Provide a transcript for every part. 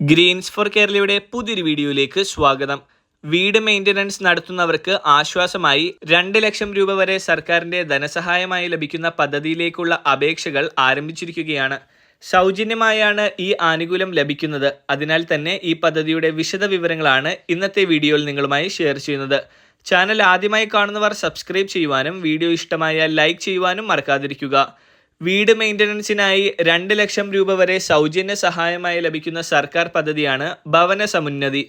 Green's four കേരളയുടെ പുതിയൊരു വീഡിയോയിലേക്ക് സ്വാഗതം. വീട് മെയിന്റനൻസ് നടത്തുന്നവർക്ക് ആശ്വാസമായി രണ്ട് ലക്ഷം രൂപ വരെ സർക്കാരിന്റെ ധനസഹായമായി ലഭിക്കുന്ന പദ്ധതിയിലേക്കുള്ള അപേക്ഷകൾ ആരംഭിച്ചിരിക്കുകയാണ്. സൗജന്യമായാണ് ഈ ആനുകൂല്യം ലഭിക്കുന്നത്. അതിനാൽ തന്നെ ഈ പദ്ധതിയുടെ വിശദ വിവരങ്ങളാണ് ഇന്നത്തെ വീഡിയോയിൽ നിങ്ങളുമായി ഷെയർ ചെയ്യുന്നത്. ചാനൽ ആദ്യമായി കാണുന്നവർ സബ്സ്ക്രൈബ് ചെയ്യുവാനും വീഡിയോ ഇഷ്ടമായാൽ ലൈക്ക് ചെയ്യുവാനും മറക്കാതിരിക്കുക. വീട് മെയിന്റനൻസിനായി രണ്ട് ലക്ഷം രൂപ വരെ സൗജന്യ സഹായമായി ലഭിക്കുന്ന സർക്കാർ പദ്ധതിയാണ് ഭവന സമുന്നതി.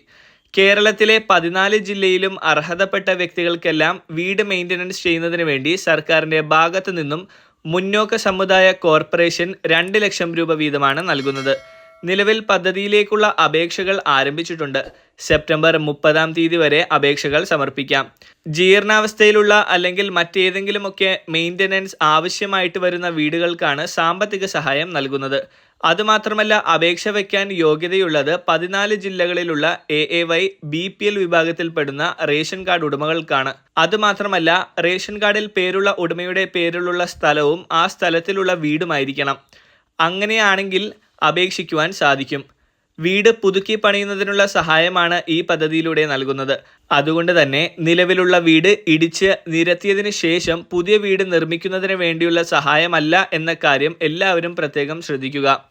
കേരളത്തിലെ പതിനാല് ജില്ലയിലും അർഹതപ്പെട്ട വ്യക്തികൾക്കെല്ലാം വീട് മെയിന്റനൻസ് ചെയ്യുന്നതിന് വേണ്ടി സർക്കാരിന്റെ ഭാഗത്തു നിന്നും മുന്നോക്ക സമുദായ കോർപ്പറേഷൻ രണ്ട് ലക്ഷം രൂപ വീതമാണ് നൽകുന്നത്. നിലവിൽ പദ്ധതിയിലേക്കുള്ള അപേക്ഷകൾ ആരംഭിച്ചിട്ടുണ്ട്. സെപ്റ്റംബർ മുപ്പതാം തീയതി വരെ അപേക്ഷകൾ സമർപ്പിക്കാം. ജീർണാവസ്ഥയിലുള്ള അല്ലെങ്കിൽ മറ്റേതെങ്കിലുമൊക്കെ മെയിന്റനൻസ് ആവശ്യമായിട്ട് വരുന്ന വീടുകൾക്കാണ് സാമ്പത്തിക സഹായം നൽകുന്നത്. അതുമാത്രമല്ല അപേക്ഷ വയ്ക്കാൻ യോഗ്യതയുള്ളത് പതിനാല് ജില്ലകളിലുള്ള A A Y B P L വിഭാഗത്തിൽപ്പെടുന്ന റേഷൻ കാർഡ് ഉടമകൾക്കാണ്. അതുമാത്രമല്ല റേഷൻ കാർഡിൽ പേരുള്ള ഉടമയുടെ പേരിലുള്ള സ്ഥലവും ആ സ്ഥലത്തിലുള്ള വീടുമായിരിക്കണം. അങ്ങനെയാണെങ്കിൽ അപേക്ഷിക്കുവാൻ സാധിക്കും. വീട് പുതുക്കി പണിയുന്നതിനുള്ള സഹായമാണ് ഈ പദ്ധതിയിലൂടെ നൽകുന്നത്. അതുകൊണ്ട് തന്നെ നിലവിലുള്ള വീട് ഇടിച്ച് നിരത്തിയതിന് ശേഷം പുതിയ വീട് നിർമ്മിക്കുന്നതിന് വേണ്ടിയുള്ള സഹായമല്ല എന്ന കാര്യം എല്ലാവരും പ്രത്യേകം ശ്രദ്ധിക്കുക.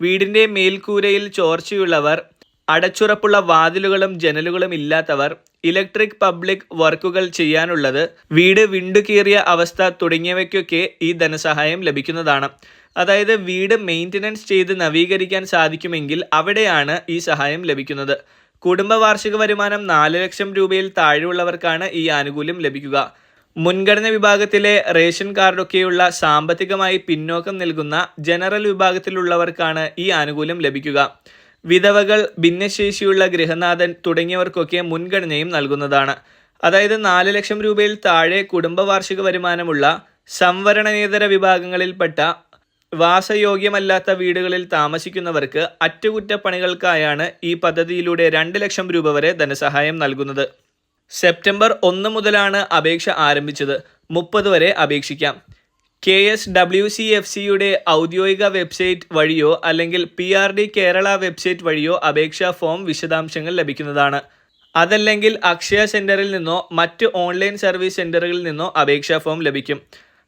വീടിന്റെ മേൽക്കൂരയിൽ ചോർച്ചയുള്ളവർ അടച്ചുറപ്പുള്ള വാതിലുകളും ജനലുകളും ഇല്ലാത്തവർ ഇലക്ട്രിക് പബ്ലിക് വർക്കുകൾ ചെയ്യാനുള്ളത് വീട് വിണ്ടുകീറിയ അവസ്ഥ തുടങ്ങിയവയ്ക്കൊക്കെ ഈ ധനസഹായം ലഭിക്കുന്നതാണ്. അതായത് വീട് മെയിന്റനൻസ് ചെയ്ത് നവീകരിക്കാൻ സാധിക്കുമെങ്കിൽ അവിടെയാണ് ഈ സഹായം ലഭിക്കുന്നത്. കുടുംബ വാർഷിക വരുമാനം നാല് ലക്ഷം രൂപയിൽ താഴെയുള്ളവർക്കാണ് ഈ ആനുകൂല്യം ലഭിക്കുക. മുൻഗണന വിഭാഗത്തിലെ റേഷൻ കാർഡൊക്കെയുള്ള സാമ്പത്തികമായി പിന്നോക്കം നൽകുന്ന ജനറൽ വിഭാഗത്തിലുള്ളവർക്കാണ് ഈ ആനുകൂല്യം ലഭിക്കുക. വിധവകൾ ഭിന്നശേഷിയുള്ള ഗൃഹനാഥൻ തുടങ്ങിയവർക്കൊക്കെ മുൻഗണനയും നൽകുന്നതാണ്. അതായത് നാല് ലക്ഷം രൂപയിൽ താഴെ കുടുംബ വാർഷിക വരുമാനമുള്ള സംവരണേതര വിഭാഗങ്ങളിൽപ്പെട്ട വാസയോഗ്യമല്ലാത്ത വീടുകളിൽ താമസിക്കുന്നവർക്ക് അറ്റകുറ്റപ്പണികൾക്കായാണ് ഈ പദ്ധതിയിലൂടെ രണ്ട് ലക്ഷം രൂപ വരെ ധനസഹായം നൽകുന്നത്. സെപ്റ്റംബർ ഒന്ന് മുതലാണ് അപേക്ഷ ആരംഭിച്ചത്. മുപ്പത് വരെ അപേക്ഷിക്കാം. K S W C F സിയുടെ ഔദ്യോഗിക വെബ്സൈറ്റ് വഴിയോ അല്ലെങ്കിൽ P R D Kerala website വഴിയോ അപേക്ഷാ ഫോം വിശദാംശങ്ങൾ ലഭിക്കുന്നതാണ്. അതല്ലെങ്കിൽ അക്ഷയ സെന്ററിൽ നിന്നോ മറ്റ് ഓൺലൈൻ സർവീസ് സെന്ററുകളിൽ നിന്നോ അപേക്ഷാ ഫോം ലഭിക്കും.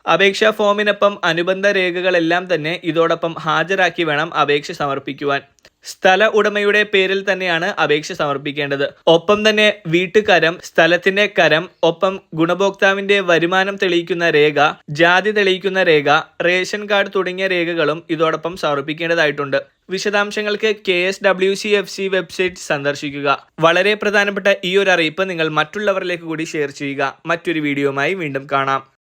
അപേക്ഷാ ഫോമിനൊപ്പം അനുബന്ധ രേഖകളെല്ലാം തന്നെ ഇതോടൊപ്പം ഹാജരാക്കി വേണം അപേക്ഷ സമർപ്പിക്കുവാൻ. സ്ഥല ഉടമയുടെ പേരിൽ തന്നെയാണ് അപേക്ഷ സമർപ്പിക്കേണ്ടത്. ഒപ്പം തന്നെ വീട്ടുകരം സ്ഥലത്തിന്റെ കരം ഒപ്പം ഗുണഭോക്താവിന്റെ വരുമാനം തെളിയിക്കുന്ന രേഖ ജാതി തെളിയിക്കുന്ന രേഖ റേഷൻ കാർഡ് തുടങ്ങിയ രേഖകളും ഇതോടൊപ്പം സമർപ്പിക്കേണ്ടതായിട്ടുണ്ട്. വിശദാംശങ്ങൾക്ക് K S W C F C website സന്ദർശിക്കുക. വളരെ പ്രധാനപ്പെട്ട ഈ ഒരു അറിയിപ്പ് നിങ്ങൾ മറ്റുള്ളവരിലേക്ക് കൂടി ഷെയർ ചെയ്യുക. മറ്റൊരു വീഡിയോയുമായി വീണ്ടും കാണാം.